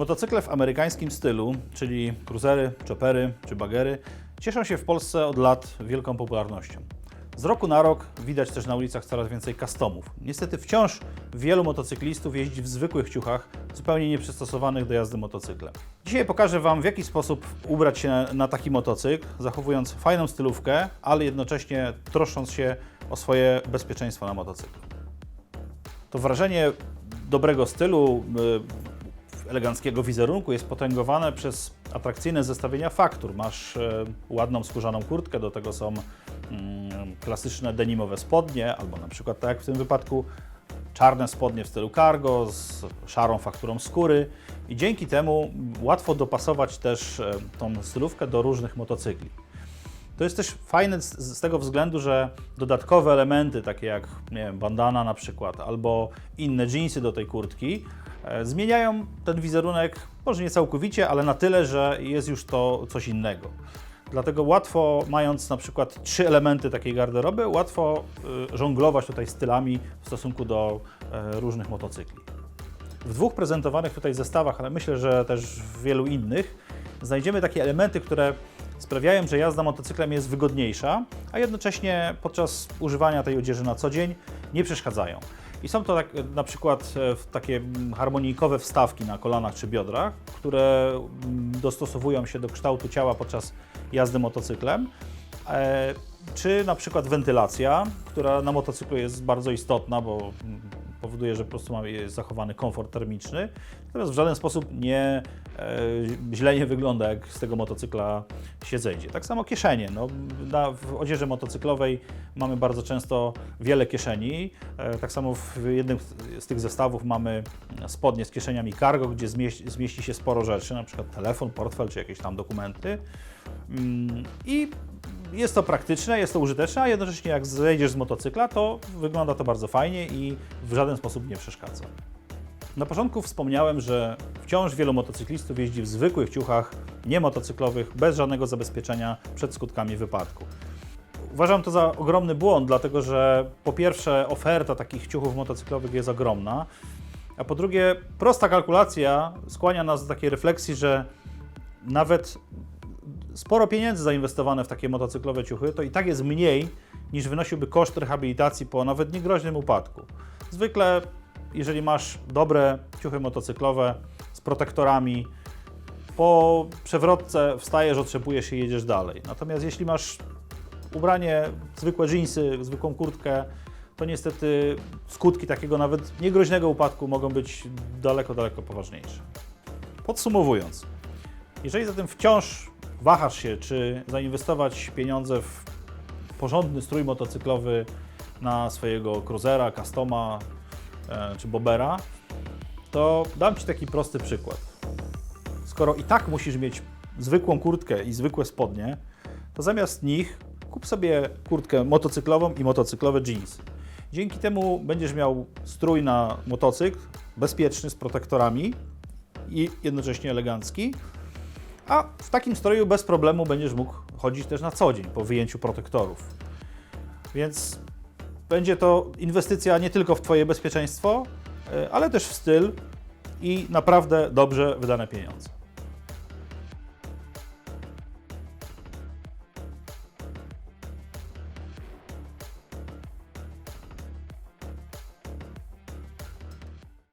Motocykle w amerykańskim stylu, czyli cruisery, choppery czy bagery, cieszą się w Polsce od lat wielką popularnością. Z roku na rok widać też na ulicach coraz więcej customów. Niestety wciąż wielu motocyklistów jeździ w zwykłych ciuchach, zupełnie nieprzystosowanych do jazdy motocyklem. Dzisiaj pokażę Wam, w jaki sposób ubrać się na, na taki motocykl, zachowując fajną stylówkę, ale jednocześnie troszcząc się o swoje bezpieczeństwo na motocyklu. To wrażenie dobrego stylu, y, eleganckiego wizerunku jest potęgowane przez atrakcyjne zestawienia faktur. Masz y, ładną skórzaną kurtkę, do tego są mm, klasyczne denimowe spodnie, albo na przykład tak jak w tym wypadku czarne spodnie w stylu cargo z szarą fakturą skóry i dzięki temu łatwo dopasować też y, tą stylówkę do różnych motocykli. To jest też fajne z, z tego względu, że dodatkowe elementy, takie jak nie wiem, bandana na przykład, albo inne jeansy do tej kurtki, e, zmieniają ten wizerunek, może nie całkowicie, ale na tyle, że jest już to coś innego. Dlatego łatwo, mając na przykład trzy elementy takiej garderoby, łatwo y, żonglować tutaj stylami w stosunku do e, różnych motocykli. W dwóch prezentowanych tutaj zestawach, ale myślę, że też w wielu innych, znajdziemy takie elementy, które sprawiają, że jazda motocyklem jest wygodniejsza, a jednocześnie podczas używania tej odzieży na co dzień nie przeszkadzają. I są to tak, na przykład e, takie harmonijkowe wstawki na kolanach czy biodrach, które dostosowują się do kształtu ciała podczas jazdy motocyklem. E, Czy na przykład wentylacja, która na motocyklu jest bardzo istotna, bo powoduje, że po prostu mamy zachowany komfort termiczny, natomiast w żaden sposób nie, e, źle nie wygląda, jak z tego motocykla się zejdzie. Tak samo kieszenie. No, na, w odzieży motocyklowej mamy bardzo często wiele kieszeni. E, tak samo w jednym z tych zestawów mamy spodnie z kieszeniami cargo, gdzie zmieści, zmieści się sporo rzeczy, na przykład telefon, portfel czy jakieś tam dokumenty. Mm, I jest to praktyczne, jest to użyteczne, a jednocześnie jak zejdziesz z motocykla, to wygląda to bardzo fajnie i w żaden sposób nie przeszkadza. Na początku wspomniałem, że wciąż wielu motocyklistów jeździ w zwykłych ciuchach, niemotocyklowych, bez żadnego zabezpieczenia przed skutkami wypadku. Uważam to za ogromny błąd, dlatego że po pierwsze oferta takich ciuchów motocyklowych jest ogromna, a po drugie prosta kalkulacja skłania nas do takiej refleksji, że nawet sporo pieniędzy zainwestowane w takie motocyklowe ciuchy, to i tak jest mniej niż wynosiłby koszt rehabilitacji po nawet niegroźnym upadku. Zwykle, jeżeli masz dobre ciuchy motocyklowe z protektorami, po przewrotce wstajesz, otrzepujesz i jedziesz dalej. Natomiast jeśli masz ubranie, zwykłe jeansy, zwykłą kurtkę, to niestety skutki takiego nawet niegroźnego upadku mogą być daleko, daleko poważniejsze. Podsumowując, jeżeli zatem wciąż wahasz się, czy zainwestować pieniądze w porządny strój motocyklowy na swojego cruisera, customa e, czy bobera, to dam Ci taki prosty przykład. Skoro i tak musisz mieć zwykłą kurtkę i zwykłe spodnie, to zamiast nich kup sobie kurtkę motocyklową i motocyklowe jeansy. Dzięki temu będziesz miał strój na motocykl, bezpieczny, z protektorami i jednocześnie elegancki, a w takim stroju bez problemu będziesz mógł chodzić też na co dzień po wyjęciu protektorów. Więc będzie to inwestycja nie tylko w Twoje bezpieczeństwo, e, ale też w styl i naprawdę dobrze wydane pieniądze.